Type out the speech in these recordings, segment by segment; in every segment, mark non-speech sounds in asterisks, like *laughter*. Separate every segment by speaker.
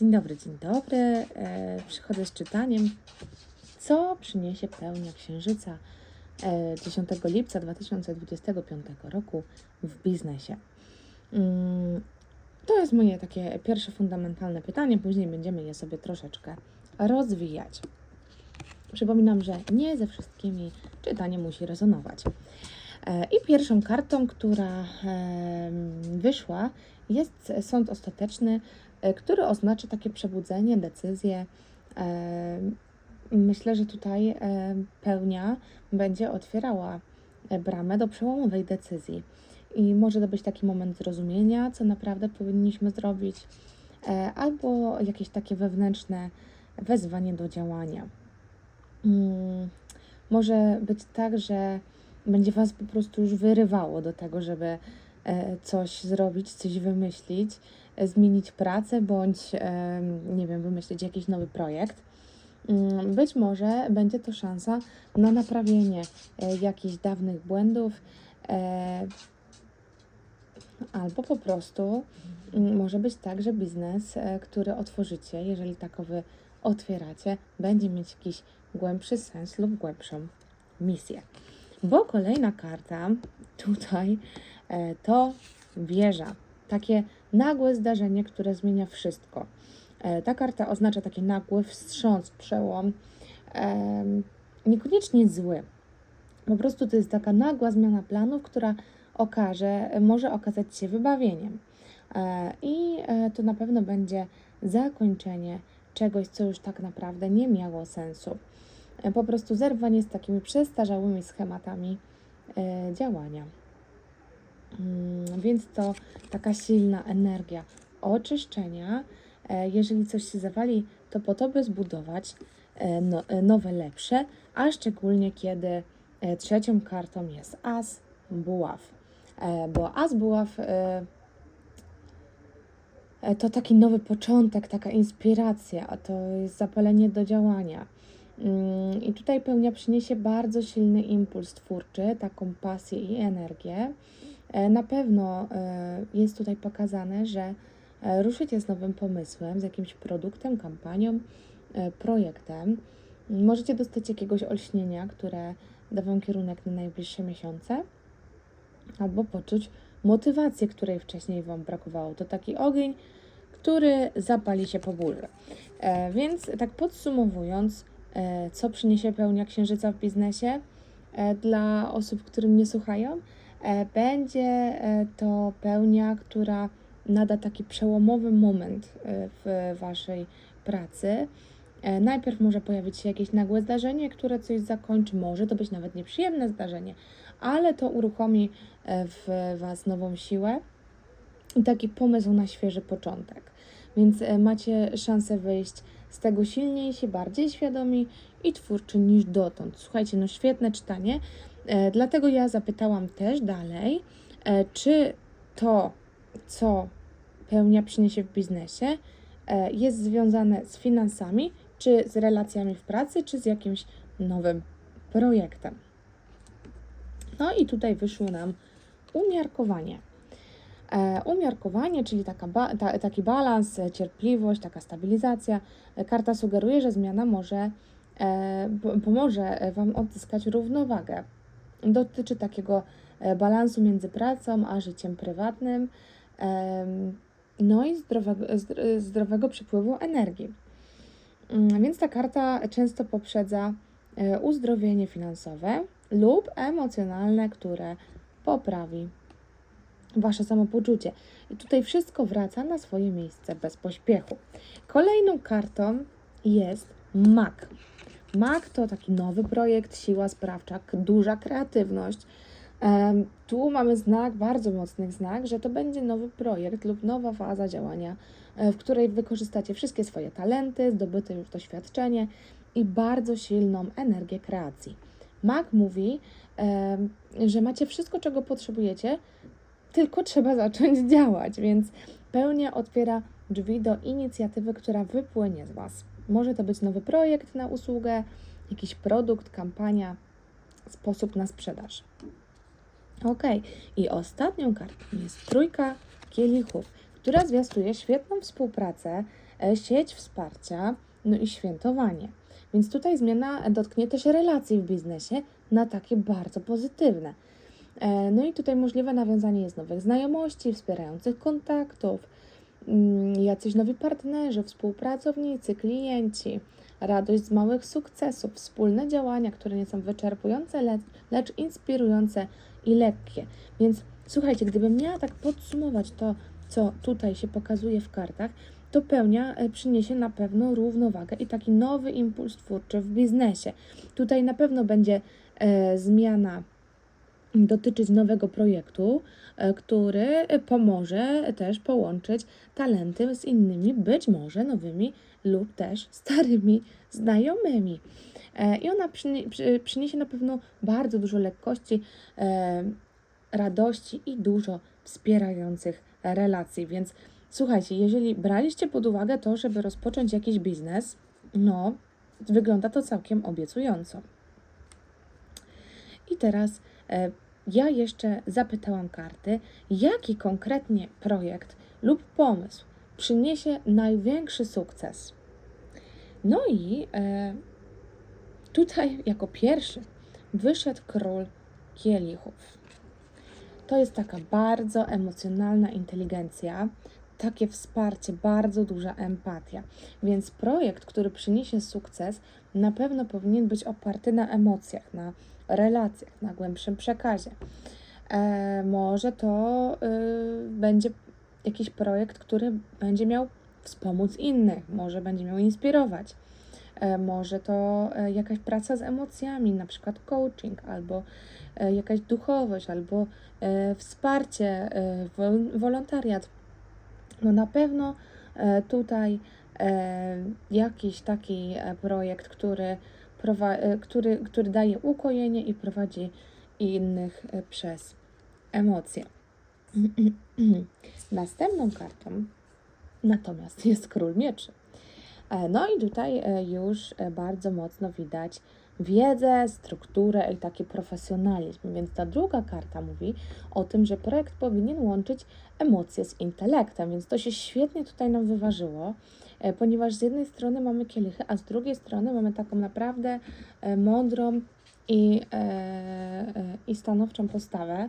Speaker 1: Dzień dobry, dzień dobry. E, przychodzę z czytaniem. Co przyniesie pełnia księżyca e, 10 lipca 2025 roku w biznesie? Mm, to jest moje takie pierwsze fundamentalne pytanie, później będziemy je sobie troszeczkę rozwijać. Przypominam, że nie ze wszystkimi czytanie musi rezonować. E, I pierwszą kartą, która wyszła, jest sąd ostateczny, e, który oznacza takie przebudzenie, decyzję. Em, Myślę, że tutaj em, pełnia będzie otwierała e, bramę do przełomowej decyzji. I może to być taki moment zrozumienia, co naprawdę powinniśmy zrobić, e, albo jakieś takie wewnętrzne wezwanie do działania. Mm, Może być tak, że będzie Was po prostu już wyrywało do tego, żeby e, coś zrobić, coś wymyślić, e, zmienić pracę bądź, nie wiem, wymyślić jakiś nowy projekt. Mm, Być może będzie to szansa na naprawienie e, jakichś dawnych błędów, e, albo po prostu mm, może być tak, że biznes, e, który otworzycie, jeżeli takowy otwieracie, będzie mieć jakiś głębszy sens lub głębszą misję. Bo kolejna karta tutaj to wieża. Takie nagłe zdarzenie, które zmienia wszystko. E, ta karta oznacza taki nagły wstrząs, przełom, em, niekoniecznie zły. Po prostu to jest taka nagła zmiana planów, która okaże, może okazać się wybawieniem. E, I e, to na pewno będzie zakończenie czegoś, co już tak naprawdę nie miało sensu. E, Po prostu zerwanie z takimi przestarzałymi schematami e, działania. Mm, Więc to taka silna energia oczyszczenia. E, Jeżeli coś się zawali, to po to, by zbudować e, no, e, nowe, lepsze, a szczególnie kiedy trzecią kartą jest As Buław. Bo As Buław to taki nowy początek, taka inspiracja, a to jest zapalenie do działania. Mm, I tutaj pełnia przyniesie bardzo silny impuls twórczy, taką pasję i energię. E, Na pewno e, jest tutaj pokazane, że e, ruszycie z nowym pomysłem, z jakimś produktem, kampanią, projektem. Możecie dostać jakiegoś olśnienia, które da Wam kierunek na najbliższe miesiące, albo poczuć motywację, której wcześniej Wam brakowało. To taki ogień, który zapali się po. E, więc tak podsumowując, co przyniesie pełnia księżyca w biznesie dla osób, którym nie słuchają, będzie e, to pełnia, która nada taki przełomowy moment e, w Waszej pracy. E, Najpierw może pojawić się jakieś nagłe zdarzenie, które coś zakończy. Może to być nawet nieprzyjemne zdarzenie, ale to uruchomi e, w Was nową siłę i taki pomysł na świeży początek. Więc e, macie szansę wyjść z tego silniejsi, bardziej świadomi i twórczy niż dotąd. Słuchajcie, no świetne czytanie. E, dlatego ja zapytałam też dalej, e, czy to, co pełnia przyniesie w biznesie, e, jest związane z finansami, czy z relacjami w pracy, czy z jakimś nowym projektem. No i tutaj wyszło nam umiarkowanie. E, Umiarkowanie, czyli taka ba, ta, taki balans, e, cierpliwość, taka stabilizacja. E, Karta sugeruje, że zmiana może po- pomoże Wam odzyskać równowagę. Dotyczy takiego balansu między pracą a życiem prywatnym, no i zdrowego, zdr- zdrowego przepływu energii. Mm, Więc ta karta często poprzedza uzdrowienie finansowe lub emocjonalne, które poprawi Wasze samopoczucie. I tutaj wszystko wraca na swoje miejsce bez pośpiechu. Kolejną kartą jest MAK. MAK to taki nowy projekt, siła sprawcza, duża kreatywność. Tu mamy znak, bardzo mocny znak, że to będzie nowy projekt lub nowa faza działania, e, w której wykorzystacie wszystkie swoje talenty, zdobyte już doświadczenie i bardzo silną energię kreacji. MAK mówi, że macie wszystko, czego potrzebujecie, tylko trzeba zacząć *laughs* działać, więc pełnia otwiera drzwi do inicjatywy, która wypłynie z Was. Może to być nowy projekt na usługę, jakiś produkt, kampania, sposób na sprzedaż. Ok, i ostatnią kartą jest trójka kielichów, która zwiastuje świetną współpracę e, sieć wsparcia, no i świętowanie. Więc tutaj zmiana dotknie też relacji w biznesie na takie bardzo pozytywne. E, No i tutaj możliwe nawiązanie jest nowych znajomości, wspierających kontaktów, mm, jacyś nowi partnerzy, współpracownicy, klienci, radość z małych sukcesów, wspólne działania, które nie są wyczerpujące, lecz, inspirujące i lekkie. Więc słuchajcie, gdybym miała tak podsumować to, co tutaj się pokazuje w kartach, to pełnia e, przyniesie na pewno równowagę i taki nowy impuls twórczy w biznesie. Tutaj na pewno będzie e, zmiana dotyczyć nowego projektu, e, który pomoże też połączyć talenty z innymi, być może nowymi lub też starymi znajomymi. E, I ona przynie, przy, przyniesie na pewno bardzo dużo lekkości, e, radości i dużo wspierających relacji. Więc słuchajcie, jeżeli braliście pod uwagę to, żeby rozpocząć jakiś biznes, no, wygląda to całkiem obiecująco. I teraz ja jeszcze zapytałam karty, jaki konkretnie projekt lub pomysł przyniesie największy sukces. No i e, tutaj jako pierwszy wyszedł król kielichów. To jest taka bardzo emocjonalna inteligencja, takie wsparcie, bardzo duża empatia. Więc projekt, który przyniesie sukces, na pewno powinien być oparty na emocjach, na relacjach, na głębszym przekazie. E, może to y, będzie jakiś projekt, który będzie miał wspomóc innych, może będzie miał inspirować. E, może to e, jakaś praca z emocjami, na przykład coaching, albo e, jakaś duchowość, albo e, wsparcie, e, wol- wolontariat. No na pewno e, tutaj e, jakiś taki e, projekt, który, który, który daje ukojenie i prowadzi innych e, przez emocje. *clears throat* Następną kartą natomiast jest król mieczy. E, No i tutaj e, już e, bardzo mocno widać wiedzę, strukturę i taki profesjonalizm. Więc ta druga karta mówi o tym, że projekt powinien łączyć emocje z intelektem, więc to się świetnie tutaj nam wyważyło, e, ponieważ z jednej strony mamy kielichy, a z drugiej strony mamy taką naprawdę e, mądrą i, e, i stanowczą postawę.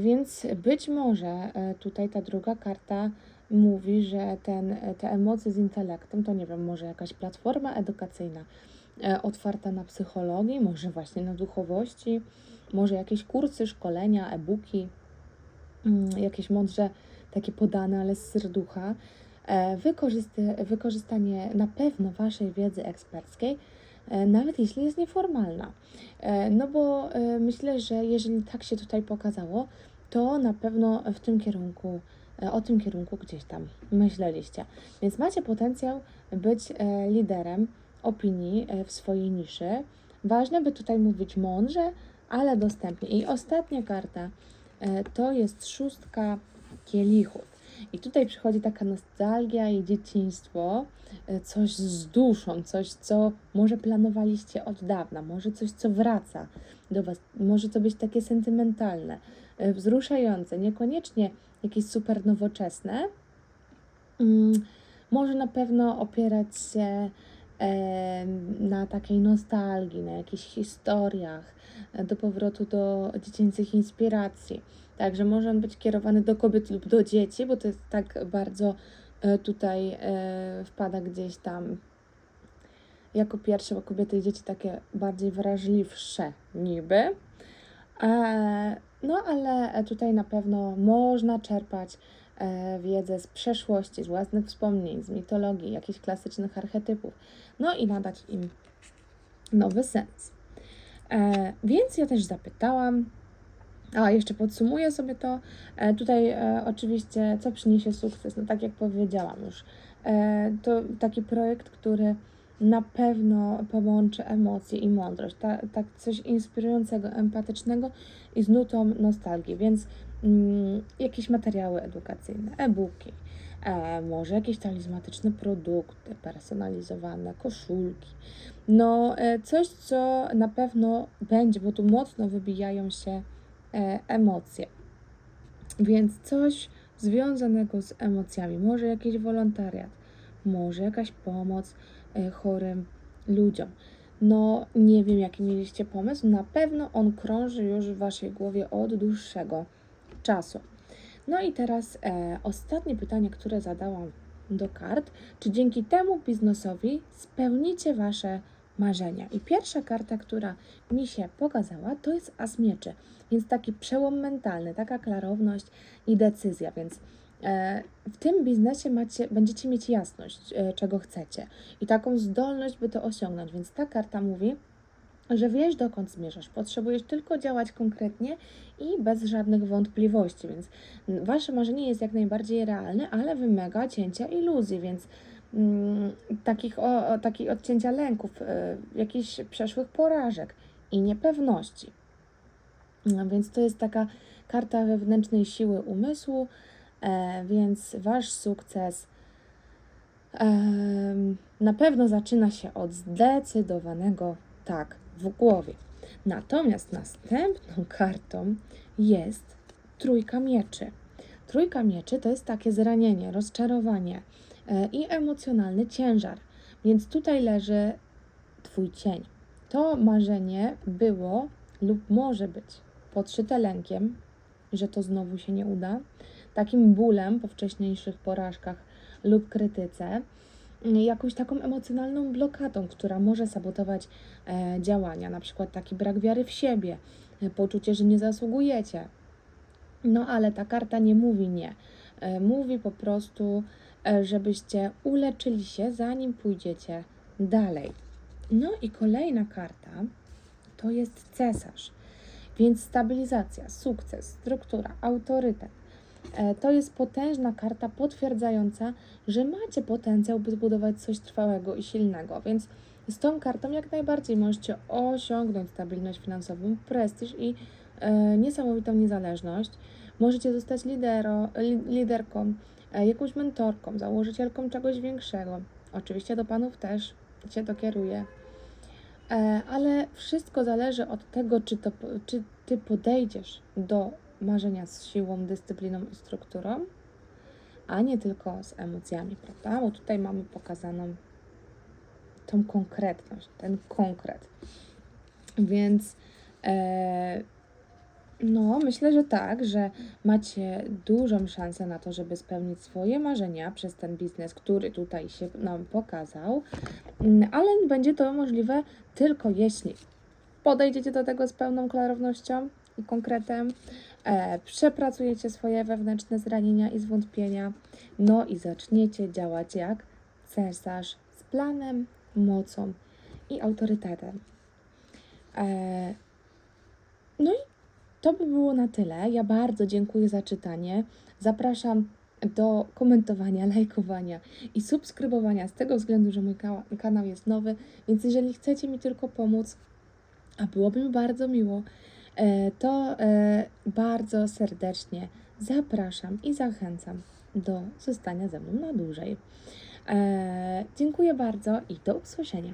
Speaker 1: Więc być może tutaj ta druga karta mówi, że ten, te emocje z intelektem to nie wiem, może jakaś platforma edukacyjna otwarta na psychologii, może właśnie na duchowości, może jakieś kursy, szkolenia, e-booki, mm, jakieś mądrze takie podane, ale z serducha. E, wykorzystanie na pewno Waszej wiedzy eksperckiej, e, nawet jeśli jest nieformalna. E, No bo e, myślę, że jeżeli tak się tutaj pokazało, to na pewno w tym kierunku, e, o tym kierunku gdzieś tam myśleliście. Więc macie potencjał być e, liderem opinii e, w swojej niszy. Ważne, by tutaj mówić mądrze, ale dostępnie. I ostatnia karta e, to jest szóstka kielichów. I tutaj przychodzi taka nostalgia i dzieciństwo, e, coś z duszą, coś, co może planowaliście od dawna, może coś, co wraca do Was, może to być takie sentymentalne, wzruszające, niekoniecznie jakieś super nowoczesne. Mm, Może na pewno opierać się na takiej nostalgii, na jakichś historiach, e, do powrotu do dziecięcych inspiracji. Także może on być kierowany do kobiet lub do dzieci, bo to jest tak bardzo e, tutaj e, wpada gdzieś tam jako pierwsze, bo kobiety i dzieci takie bardziej wrażliwsze niby. No ale tutaj na pewno można czerpać wiedzę z przeszłości, z własnych wspomnień, z mitologii, jakichś klasycznych archetypów, no i nadać im nowy sens. E, więc ja też zapytałam, a jeszcze podsumuję sobie to. E, tutaj e, oczywiście, co przyniesie sukces? No tak jak powiedziałam już, e, to taki projekt, który na pewno połączy emocje i mądrość, ta, tak coś inspirującego, empatycznego i z nutą nostalgii, więc jakieś materiały edukacyjne, e-booki, e, może jakieś talizmatyczne produkty personalizowane, koszulki. No, e, coś, co na pewno będzie, bo tu mocno wybijają się e, emocje. Więc coś związanego z emocjami, może jakiś wolontariat, może jakaś pomoc chorym ludziom. No, nie wiem, jaki mieliście pomysł. Na pewno on krąży już w Waszej głowie od dłuższego czasu. No i teraz e, ostatnie pytanie, które zadałam do kart. Czy dzięki temu biznesowi spełnicie Wasze marzenia? I pierwsza karta, która mi się pokazała, to jest As Mieczy. Więc taki przełom mentalny, taka klarowność i decyzja. Więc e, w tym biznesie macie, będziecie mieć jasność, e, czego chcecie i taką zdolność, by to osiągnąć. Więc ta karta mówi, że wiesz, dokąd zmierzasz. Potrzebujesz tylko działać konkretnie i bez żadnych wątpliwości. Więc wasze marzenie jest jak najbardziej realne, ale wymaga cięcia iluzji, więc mm, takich, o, o, odcięcia lęków, y, jakichś przeszłych porażek i niepewności. No, więc to jest taka karta wewnętrznej siły umysłu, e, więc wasz sukces na pewno zaczyna się od zdecydowanego tak w głowie. Natomiast następną kartą jest trójka mieczy. Trójka mieczy to jest takie zranienie, rozczarowanie e, i emocjonalny ciężar. Więc tutaj leży Twój cień. To marzenie było lub może być podszyte lękiem, że to znowu się nie uda, takim bólem po wcześniejszych porażkach lub krytyce, jakąś taką emocjonalną blokadą, która może sabotować e, działania, na przykład taki brak wiary w siebie, e, poczucie, że nie zasługujecie. No ale ta karta nie mówi nie. E, mówi po prostu, żebyście uleczyli się, zanim pójdziecie dalej. No i kolejna karta to jest cesarz. Więc stabilizacja, sukces, struktura, autorytet. E, To jest potężna karta potwierdzająca, że macie potencjał, by zbudować coś trwałego i silnego. Więc z tą kartą jak najbardziej możecie osiągnąć stabilność finansową, prestiż i e, niesamowitą niezależność. Możecie zostać lidero, li, liderką, e, jakąś mentorką, założycielką czegoś większego. Oczywiście do panów też się to kieruje. E, ale wszystko zależy od tego, czy, to, czy ty podejdziesz do marzenia z siłą, dyscypliną i strukturą, a nie tylko z emocjami, prawda? Bo tutaj mamy pokazaną tą konkretność, ten konkret. Więc e, no, myślę, że tak, że macie dużą szansę na to, żeby spełnić swoje marzenia przez ten biznes, który tutaj się nam pokazał, Mm, ale będzie to możliwe tylko jeśli podejdziecie do tego z pełną klarownością i konkretem, przepracujecie swoje wewnętrzne zranienia i zwątpienia, no i zaczniecie działać jak cesarz z planem, mocą i autorytetem. E, no i to by było na tyle. Ja bardzo dziękuję za czytanie. Zapraszam do komentowania, *laughs* lajkowania i subskrybowania z tego względu, że mój ka- kanał jest nowy, więc jeżeli chcecie mi tylko pomóc, a byłoby mi bardzo miło, e, to e, bardzo serdecznie zapraszam i zachęcam do zostania ze mną na dłużej. E, Dziękuję bardzo i do usłyszenia.